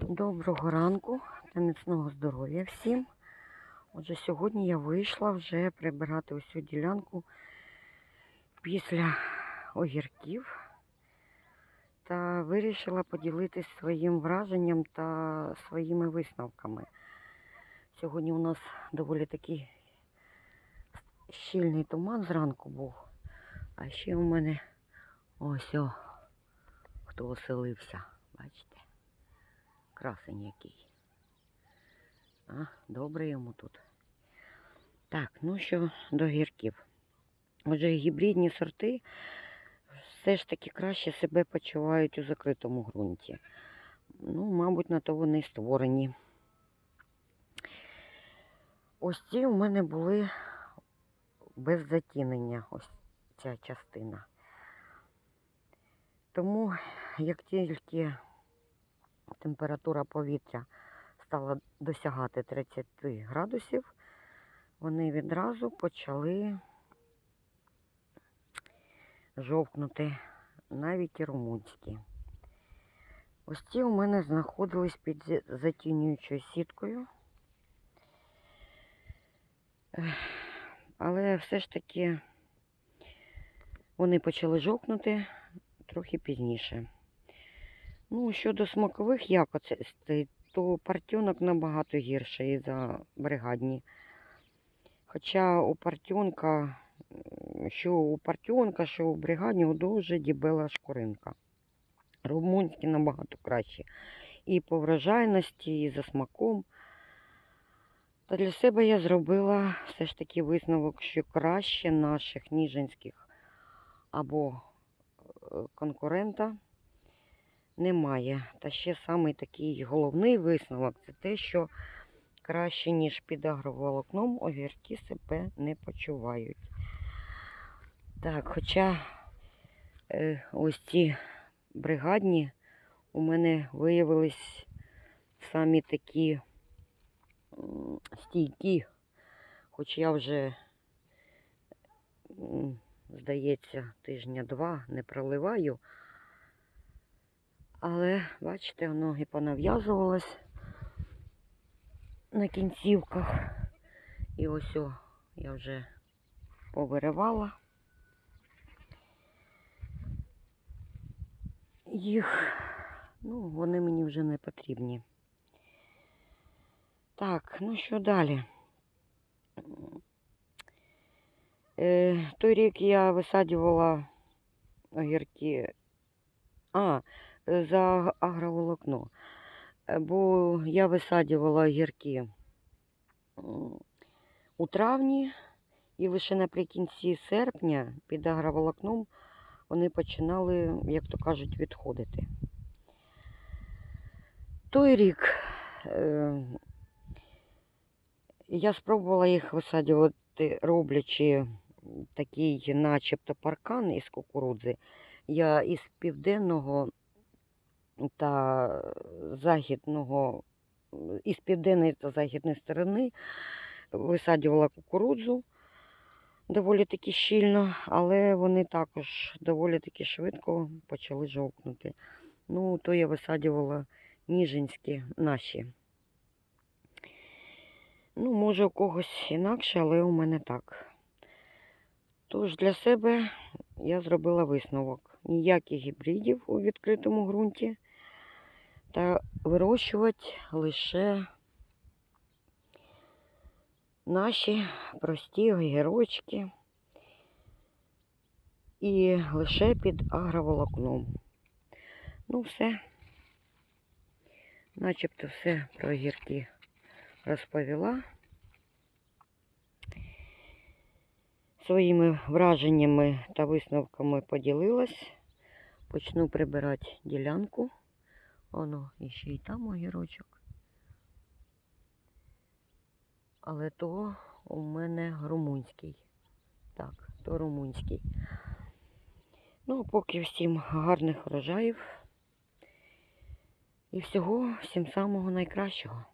Доброго ранку та міцного здоров'я всім. Отже, сьогодні я вийшла вже прибирати усю ділянку після огірків та вирішила поділитись своїм враженням та своїми висновками. Сьогодні у нас доволі такий щільний туман зранку був, а ще у мене ось о, хто оселився, бачите. Красень який. А, добре йому тут. Так, ну що до гірків. Отже, гібридні сорти все ж таки краще себе почувають у закритому ґрунті. Ну, мабуть, на то вони створені. Ось ці у мене були без затінення, ось ця частина. Тому, як тільки температура повітря стала досягати 30 градусів, вони відразу почали жовкнути, навіть і румунські. Ось ці у мене знаходились під затінюючою сіткою. Але все ж таки вони почали жовкнути трохи пізніше. Ну, щодо смакових якостей, то партьонок набагато гірший за бригадні. Хоча у партьонка, що у партьонка, що у бригадні дуже дібела шкуринка. Румунські набагато кращі. І по врожайності, і за смаком. Та для себе я зробила все ж таки висновок, що краще наших ніжинських або е, конкурента немає. Та ще самий такий головний висновок це те, що краще, ніж під агроволокном, огірки себе не почувають. Так, хоча е, ось ці бригадні у мене виявились самі такі стійкі, хоч я вже, здається, тижня два не проливаю. Але, бачите, воно і понав'язувалось на кінцівках. І ось о, я вже повиривала їх. Ну, вони мені вже не потрібні. Так, ну що далі? Е, той рік я висаджувала огірки. А, за агроволокно. Е, Бо я висаджувала огірки у травні і лише наприкінці серпня під агроволокном вони починали, як то кажуть, відходити. Той рік е, я спробувала їх висаджувати, роблячи такий начебто паркан із кукурудзи. Я із південного та західного, із південної та західної сторони висаджувала кукурудзу доволі таки щільно, але вони також доволі таки швидко почали жовкнути. Ну, то я висаджувала ніжинські наші. Ну, може, у когось інакше, але у мене так. Тож для себе я зробила висновок. Ніяких гібридів у відкритому ґрунті. Та вирощувати лише наші прості огірочки і лише під агроволокном. Ну, все. Начебто все про огірки розповіла. Своїми враженнями та висновками поділилась. Почну прибирати ділянку. Воно і ще й там огірочок. Але то у мене румунський. Так, то румунський. Ну, поки всім гарних врожаїв. І всього всім самого найкращого.